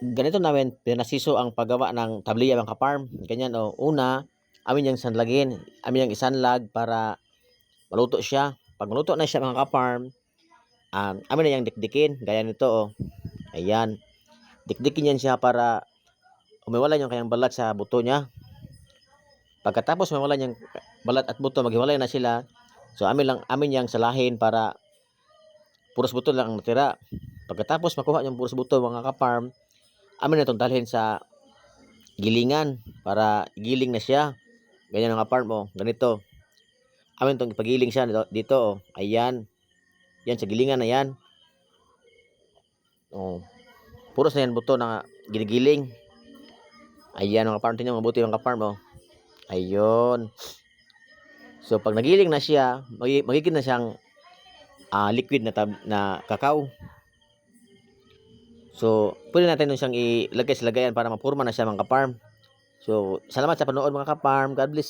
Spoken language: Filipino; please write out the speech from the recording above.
ganito namin pinasiso ang paggawa ng tabliya mga kaparm. Ganyan o. Una, amin yung sanlagin. Amin yung isanlag para maluto siya. Pag maluto na siya mga kaparm, um, amin na yung dikdikin. Gaya nito o. Ayan. Dikdikin yan siya para umiwala yung kanyang balat sa buto niya. Pagkatapos umiwala yung balat at buto, maghiwalay na sila. So amin lang amin yang salahin para puros buto lang ang natira. Pagkatapos makuha yung puros buto mga kaparm, amin na itong dalhin sa gilingan para giling na siya. Ganyan mga farm oh, ganito. Amin itong ipagiling siya dito, dito oh. Ayan. Yan sa gilingan na yan. Oh. Puros na yan buto na ginigiling. Ayan mga farm, tingnan mabuti mga farm oh. Ayun. So pag nagiling na siya, magi- magiging na siyang ah, liquid na tab- na kakao. So, pwede natin nun siyang ilagay sa lagayan para mapurma na siya mga kaparm. So, salamat sa panood mga kaparm. God bless.